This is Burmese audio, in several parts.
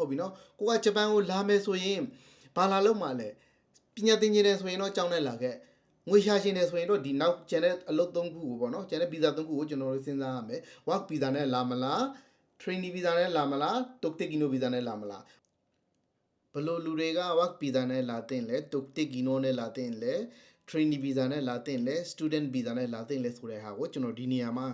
ဟုတ်ပြီနော်ကိုကဂျပန်ကိုလာမယ်ဆိုရင်ဘာလာလို့မှလဲပညာသင်ခြင်းတယ်ဆိုရင်တော့ကြောင်းနဲ့လာခဲ့ငွေရှာရှင်တယ်ဆိုရင်တော့ဒီနောက်ကျန်တဲ့အလုပ်သုံးခုကိုပေါ့နော်ကျန်တဲ့ဗီဇာသုံးခုကိုကျွန်တော်တို့စဉ်းစားရမယ် work visa နဲ့လာမလား training visa နဲ့လာမလား toktekino visa နဲ့လာမလားဘယ်လို့လူတွေက work visa နဲ့လာတင်လဲ toktekino နဲ့လာတင်လဲ training visa နဲ့လာတင်လဲ student visa နဲ့လာတင်လဲဆိုတဲ့ဟာကိုကျွန်တော်ဒီနေရာမှာ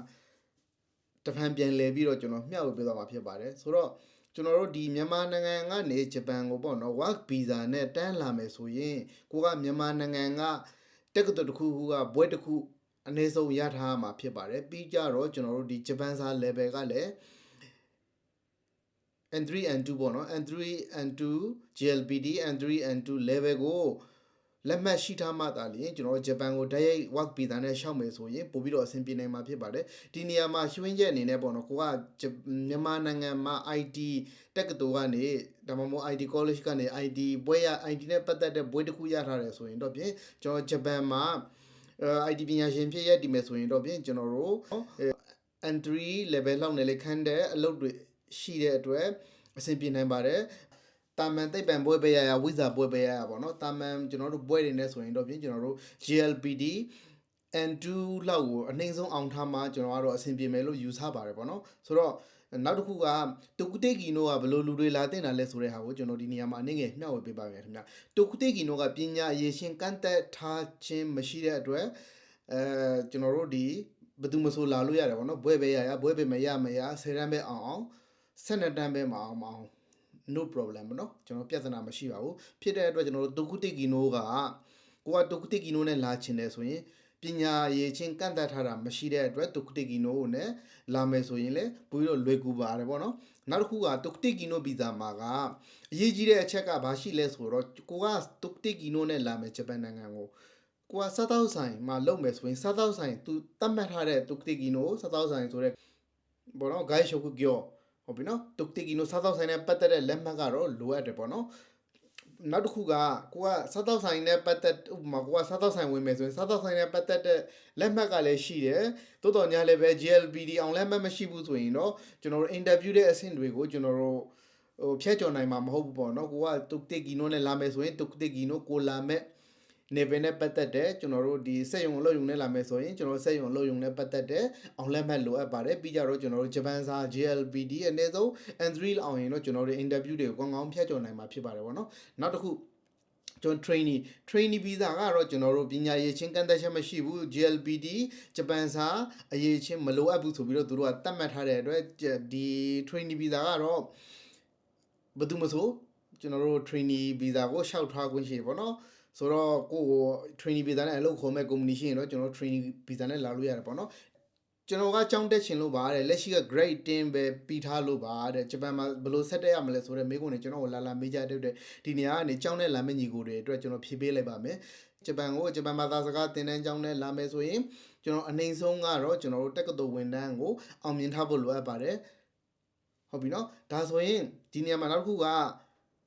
တဖန်ပြန်လဲပြီးတော့ကျွန်တော်မျှဝေပေးသွားမှာဖြစ်ပါတယ်ဆိုတော့ ကျွန်တော်တို့ဒီမြန်မာနိုင်ငံကနေဂျပန်ကိုပေါ့နော် work visa နဲ့တန်းလာမယ်ဆိုရင်ကိုကမြန်မာနိုင်ငံကတက္ကသိုလ်တစ်ခုခုကဘွဲတစ်ခုအနည်းဆုံးရထားမှာဖြစ်ပါတယ်ပြီးကြတော့ကျွန်တော်တို့ဒီဂျပန်စာ level ကလည်း N3 N2 ပေါ့နော် N3 N2 GLPD N3 N2 level ကို လက်မှတ်ရှိထားမှသာလျှင်ကျွန်တော်တို့ဂျပန်ကိုတိုက်ရိုက် work visa နဲ့ရှောက်မယ်ဆိုရင်ပို့ပြီးတော့အဆင်ပြေနိုင်မှာဖြစ်ပါတယ်ဒီနေရာမှာရွှင်းချက်အနေနဲ့ပေါ့နော်ကိုကဂျပမြန်မာနိုင်ငံမှာ IT တက္ကသိုလ်ကနေဒါမှမဟုတ် IT college ကနေ IT ဘွဲရ IT နဲ့ပတ်သက်တဲ့ဘွဲတစ်ခုရထားတယ်ဆိုရင်တော့ဖြင့်ကျွန်တော်ဂျပန်မှာအဲ IT ပညာရှင်ဖြစ်ရတည်မယ်ဆိုရင်တော့ဖြင့်ကျွန်တော်တို့ N3 level လောက်နဲ့လေခန်းတဲ့အလုပ်တွေရှိတဲ့အတွက်အဆင်ပြေနိုင်ပါတယ် တာမန်သိပ္ပံဘွဲပေးရရဝိဇာဘွဲပေးရရပေါ့နော်တာမန်ကျွန်တော်တို့ဘွဲတွေနဲ့ဆိုရင်တော့ပြင်ကျွန်တော်တို့ GLPD N2 လောက်ကိုအနှိမ့်ဆုံးအောင်ထားမှကျွန်တော်ကတော့အဆင်ပြေမယ်လို့ယူဆပါတယ်ပေါ့နော်ဆိုတော့နောက်တစ်ခုကတုကုတေကီနိုကဘယ်လိုလူတွေလာတင်တာလဲဆိုတဲ့ဟာကိုကျွန်တော်ဒီနေရာမှာအနေငယ်မျှဝေပေးပါမယ်ခင်ဗျတုကုတေကီနိုကပညာအရေးရှင်ကန့်သက်ထားခြင်းမရှိတဲ့အတွက်အဲကျွန်တော်တို့ဒီဘယ်သူမဆိုလာလို့ရတယ်ပေါ့နော်ဘွဲပဲရရဘွဲပဲမရမရဆယ်တန်းပဲအောင်အောင်ဆက်နှစ်တန်းပဲမအောင်မအောင် no problem ပေါ့နော်ကျွန်တော်ပြဿနာမရှိပါဘူးဖြစ်တဲ့အတွက်ကျွန်တော်တို့ဒုက္ခတိကီနိုကကိုကဒုက္ခတိကီနိုနဲ့လာချင်တယ်ဆိုရင်ပညာရေးချင်းကန့်တတ်ထားတာမရှိတဲ့အတွက်ဒုက္ခတိကီနိုကိုနဲ့လာမယ်ဆိုရင်လည်းပိုပြီးတော့လွယ်ကူပါတယ်ပေါ့နော်နောက်တစ်ခုကဒုက္ခတိကီနိုဗီဇာမှာကအရေးကြီးတဲ့အချက်ကဘာရှိလဲဆိုတော့ကိုကဒုက္ခတိကီနိုနဲ့လာမယ်ဂျပန်နိုင်ငံကိုကိုကစားတောက်ဆိုင်မှာလုပ်မယ်ဆိုရင်စားတောက်ဆိုင်သူတတ်မှတ်ထားတဲ့ဒုက္ခတိကီနိုစားတောက်ဆိုင်ဆိုတဲ့ဘောနော် guide shop ကိုပြော ဟုတ်ပြီနော်တုတ်တိကီနိုစားသောက်ဆိုင်နဲ့ပတ်သက်တဲ့လက်မှတ်ကတော့လိုအပ်တယ်ပေါ့နော်နောက်တစ်ခုကကိုကစားသောက်ဆိုင်နဲ့ပတ်သက်ဥပမာကိုကစားသောက်ဆိုင်ဝင်မယ်ဆိုရင်စားသောက်ဆိုင်နဲ့ပတ်သက်တဲ့လက်မှတ်ကလည်းရှိတယ်တိုးတော်ညာလည်းပဲ GLPD အောင်လက်မှတ်မရှိဘူးဆိုရင်တော့ကျွန်တော်တို့ interview တဲ့အဆင့်တွေကိုကျွန်တော်တို့ဟိုဖြတ်ကျော်နိုင်မှာမဟုတ်ဘူးပေါ့နော်ကိုကတုတ်တိကီနိုနဲ့လာမယ်ဆိုရင်တုတ်တိကီနိုကိုလာမဲ့ နေပင်နဲ့ပတ်သက်တဲ့ကျွန်တော်တို့ဒီစက်ရုံအလုပ်ရုံနဲ့လာမယ်ဆိုရင်ကျွန်တော်တို့စက်ရုံအလုပ်ရုံနဲ့ပတ်သက်တဲ့အောင်လက်မှတ်လိုအပ်ပါတယ်ပြီးကြတော့ကျွန်တော်တို့ဂျပန်စာ GLPD အနည်းဆုံး N3 လောက်အောင်ရင်တော့ကျွန်တော်တို့ interview တွေကိုကောင်းကောင်းဖြတ်ကျော်နိုင်မှာဖြစ်ပါတယ်ဗောနော်နောက်တစ်ခုကျွန်တော် trainee trainee visa ကတော့ကျွန်တော်တို့ပညာရေးချင်းကန့်သက်ချက်မရှိဘူး GLPD ဂျပန်စာအရေးချင်းမလိုအပ်ဘူးဆိုပြီးတော့သူတို့ကတတ်မှတ်ထားတဲ့အတွက်ဒီ trainee visa ကတော့ဘယ်သူမဆိုကျွန်တော်တို့ trainee visa ကိုရှောက်ထားခွင့်ရှိတယ်ဗောနော် ဆိုတော့ကိုကို training visa နဲ့အလုပ်ခေါ်မဲ့ company ရှိရင်တော့ကျွန်တော် training visa နဲ့လာလို့ရတယ်ပေါ့နော်ကျွန်တော်ကကြောင်းတက်ချင်လို့ပါတဲ့လက်ရှိက grade 10ပဲပြီးထားလို့ပါတဲ့ဂျပန်မှာဘယ်လိုဆက်တက်ရမလဲဆိုတော့မိကုန်းနေကျွန်တော်ကိုလာလာမေးကြတဲ့အတွက်ဒီနေရာကနေကြောင်းနဲ့လာမယ့်ညီကိုတွေအတွက်ကျွန်တော်ဖြေပေးလိုက်ပါမယ်ဂျပန်ကိုဂျပန်ဘာသာစကားသင်တန်းကျောင်းနဲ့လာမယ်ဆိုရင်ကျွန်တော်အနေဆုံးကတော့ကျွန်တော်တို့တက္ကသိုလ်ဝန်ထမ်းကိုအောင်မြင်ထားဖို့လိုအပ်ပါတယ်ဟုတ်ပြီနော်ဒါဆိုရင်ဒီနေရာမှာနောက်တစ်ခုက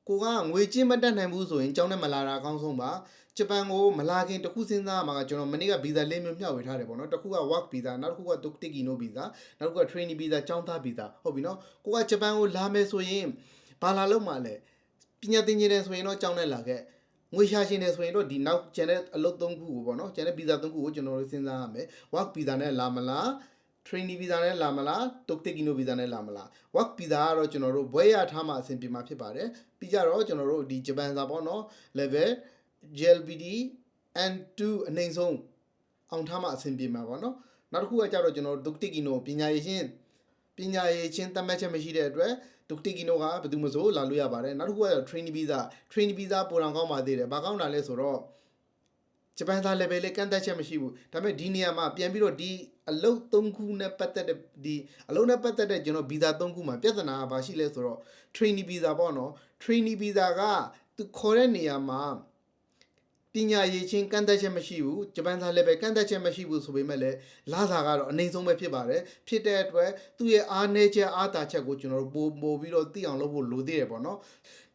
ကိုကငွေချင်းမတက်နိုင်ဘူးဆိုရင်ကျောင်းနဲ့မလာတာအကောင်းဆုံးပါဂျပန်ကိုမလာခင်တခုစဉ်းစားမှာကကျွန်တော်မနေ့ကဗီဇာလေးမျိုးမျှဝေထားတယ်ပေါ့နော်တစ်ခုက work visa နောက်တစ်ခုက Tokyo visa နောက်တစ်ခုက training visa ကျောင်းသား visa ဟုတ်ပြီနော်ကိုကဂျပန်ကိုလာမယ်ဆိုရင်ဘာလာလို့မှလဲပညာသင်ခြင်းတယ်ဆိုရင်တော့ကျောင်းနဲ့လာခဲ့ငွေရှာရှင်တယ်ဆိုရင်တော့ဒီနောက်ကျန်တဲ့အလုပ်သုံးခုကိုပေါ့နော်ကျန်တဲ့ visa သုံးခုကိုကျွန်တော်တို့စဉ်းစားရမယ် work visa နဲ့လာမလား training visa နဲ့လာမလား Tokyo visa နဲ့လာမလား work visa ကတော့ကျွန်တော်တို့ဘွဲရထားမှအဆင်ပြေမှာဖြစ်ပါတယ်ပြီးကြတော့ကျွန်တော်တို့ဒီဂျပန်စာပေါ့နော် level GLPD N2 အနိုင်ဆုံးအောင်ထားမှအဆင်ပြေမှာပေါ့နော်နောက်တစ်ခုကကြတော့ကျွန်တော်တို့ Tokyo ပညာရေးချင်းပညာရေးချင်းတတ်မှတ်ချက်မရှိတဲ့အတွက် Tokyo ကဘယ်သူမဆိုလာလို့ရပါတယ်နောက်တစ်ခုကတော့ training visa training visa ပိုတောင်ကောင်းပါသေးတယ်ဘာကောင်းတာလဲဆိုတော့ဂျပန်သား level လေးကန့်သက်ချက်မရှိဘူးဒါပေမဲ့ဒီနေရာမှာပြန်ပြီးတော့ဒီ အလုတ်၃ခုနဲ့ပတ်သက်တဲ့ဒီအလုတ်နဲ့ပတ်သက်တဲ့ကျွန်တော်ဗီဇာ၃ခုမှာပြဿနာကဘာရှိလဲဆိုတော့ trainee visa ပေါ့နော် trainee visa ကသူခေါ်တဲ့နေရာမှာပညာရေးချင်းကန့်သက်ချက်မရှိဘူးဂျပန်သား level ကန့်သက်ချက်မရှိဘူးဆိုပေမဲ့လည်းလာစာကတော့အနေဆုံးပဲဖြစ်ပါတယ်ဖြစ်တဲ့အတွက်သူ့ရဲ့အားနည်းချက်အားတာချက်ကိုကျွန်တော်တို့ပို့ပို့ပြီးတော့သိအောင်လုပ်ဖို့လိုသေးတယ်ပေါ့နော်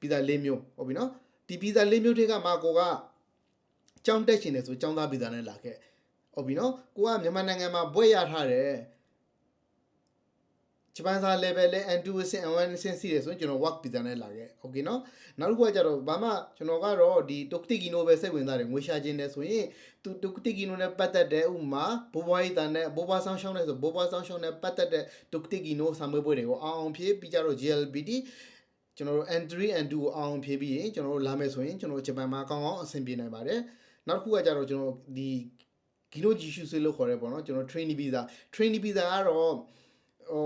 ဗီဇာ၄မျိုးဟုတ်ပြီနော်ဒီဗီဇာ၄မျိုးတွေကမှာကိုကကြောင်းတက်ရှင်တယ်ဆိုကြောင်းသားဗီဇာနဲ့လာခဲ့ ဟုတ်ပြီနော်ကိုကမြန်မာနိုင်ငံမှာဘွဲ့ရထားတယ်ဂျပန်စာ level လဲ N2 အဆင့် N1 အဆင့်ရှိတယ်ဆိုရင်ကျွန်တော် work visa နဲ့လာခဲ့။ Okay နော်။နောက်တစ်ခုကကျတော့ဘာမှကျွန်တော်ကတော့ဒီ Toktikino ပဲစိတ်ဝင်စားတယ်ငွေရှာခြင်းနဲ့ဆိုရင်သူ Toktikino နဲ့ပတ်သက်တဲ့ဥမာဘိုးဘွားရေးတာနဲ့ဘိုးဘွားဆောင်ရှောင်းနဲ့ဆိုဘိုးဘွားဆောင်ရှောင်းနဲ့ပတ်သက်တဲ့ Toktikino စာမေးပွဲတွေကိုအောင်အောင်ဖြေပြီးကြတော့ JLBT ကျွန်တော်တို့ N3 N2 ကိုအောင်အောင်ဖြေပြီးရင်ကျွန်တော်တို့လာမယ်ဆိုရင်ကျွန်တော်ဂျပန်မှာကောင်းကောင်းအဆင်ပြေနိုင်ပါတယ်။နောက်တစ်ခုကကျတော့ကျွန်တော်ဒီ ဂီလိုဂျီရှုဆွေးလို့ခေါ်ရဲပေါ့နော်ကျွန်တော် training visa training visa ကတော့ဟို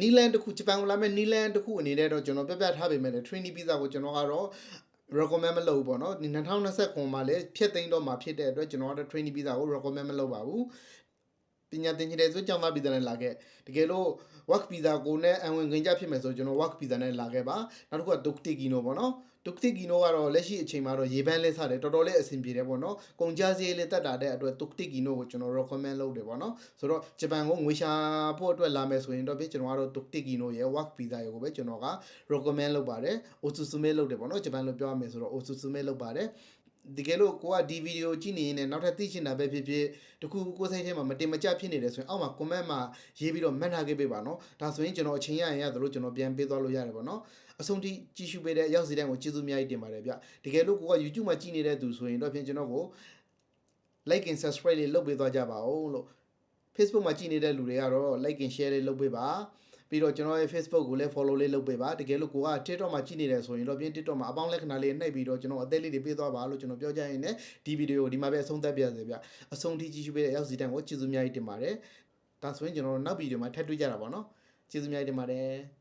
နီလန်တစ်ခုဂျပန်ကိုလာမဲ့နီလန်တစ်ခုအနေနဲ့တော့ကျွန်တော်ပြပြထားပေမဲ့လည်း training visa ကိုကျွန်တော်ကတော့ recommend မလုပ်ဘူးပေါ့နော်ဒီ2029မှာလည်းဖြည့်သိမ်းတော့မှာဖြစ်တဲ့အတွက်ကျွန်တော်ကတော့ training visa ကို recommend မလုပ်ပါဘူး ပညာသင်ချင်တဲ့ဆိုကျောင်းသား visa နဲ့လာခဲ့တကယ်လို့ work visa ကိုနဲ့အဝင်ခွင့်ကြဖြစ်မယ်ဆိုကျွန်တော် work visa နဲ့လာခဲ့ပါနောက်တစ်ခုက Tokutiki ပေါ့နော် Tokutiki ကတော့လက်ရှိအချိန်မှာတော့ရေပန်းလေးစားတယ်တော်တော်လေးအဆင်ပြေတယ်ပေါ့နော်ကုန်ကြစည်လေးတက်တာတဲ့အတွက် Tokutiki ကိုကျွန်တော် recommend လုပ်တယ်ပေါ့နော်ဆိုတော့ဂျပန်ကိုငွေရှာဖို့အတွက်လာမယ်ဆိုရင်တော့ပြကျွန်တော်ကတော့ Tokutiki ရဲ့ work visa ရေကိုပဲကျွန်တော်က recommend လုပ်ပါတယ် Otsusume လုပ်တယ်ပေါ့နော်ဂျပန်လိုပြောရမယ်ဆိုတော့ Otsusume လုပ်ပါတယ် တကယ်လို့ကိုကဒီဗီဒီယိုကြည့်နေရင်လည်းနောက်ထပ်သိချင်တာပဲဖြစ်ဖြစ်တခုခုကိုယ်စိတ်ထဲမှာမတင်မကျဖြစ်နေတယ်ဆိုရင်အောက်မှာ comment မှာရေးပြီးတော့မှတ်ထားခဲ့ပေးပါနော်ဒါဆိုရင်ကျွန်တော်အချိန်ရရင်ရတယ်လို့ကျွန်တော်ပြန်ပေးသွားလို့ရတယ်ပေါ့နော်အဆုံးထိကြည့်ရှုပေးတဲ့အရောက်စီတိုင်းကိုကျေးဇူးအများကြီးတင်ပါတယ်ဗျတကယ်လို့ကိုက YouTube မှာကြည့်နေတဲ့သူဆိုရင်တော့ဖြင့်ကျွန်တော်ကို like and subscribe လေးလုပ်ပေးသွားကြပါဦးလို့ Facebook မှာကြည့်နေတဲ့လူတွေကတော့ like and share လေးလုပ်ပေးပါ ပြီးတော့ကျွန်တော်ရဲ့ Facebook ကိုလည်း follow လေးလုပ်ပေးပါတကယ်လို့ကိုက TikTok မှာကြည့်နေတယ်ဆိုရင်တော့ပြင် TikTok မှာအပေါင်းလက္ခဏာလေးနှိပ်ပြီးတော့ကျွန်တော်အသေးလေးတွေပေးသွားပါလို့ကျွန်တော်ပြောကြရင်လည်းဒီဗီဒီယိုကိုဒီမှာပဲအဆုံးသတ်ပြရစေဗျအဆုံးထိကြည့်ရှုပေးတဲ့ရောက်စီတန်းကိုကျေးဇူးအများကြီးတင်ပါတယ်ဒါဆိုရင်ကျွန်တော်တို့နောက်ဗီဒီယိုမှာထပ်တွေ့ကြတာပေါ့နော်ကျေးဇူးအများကြီးတင်ပါတယ်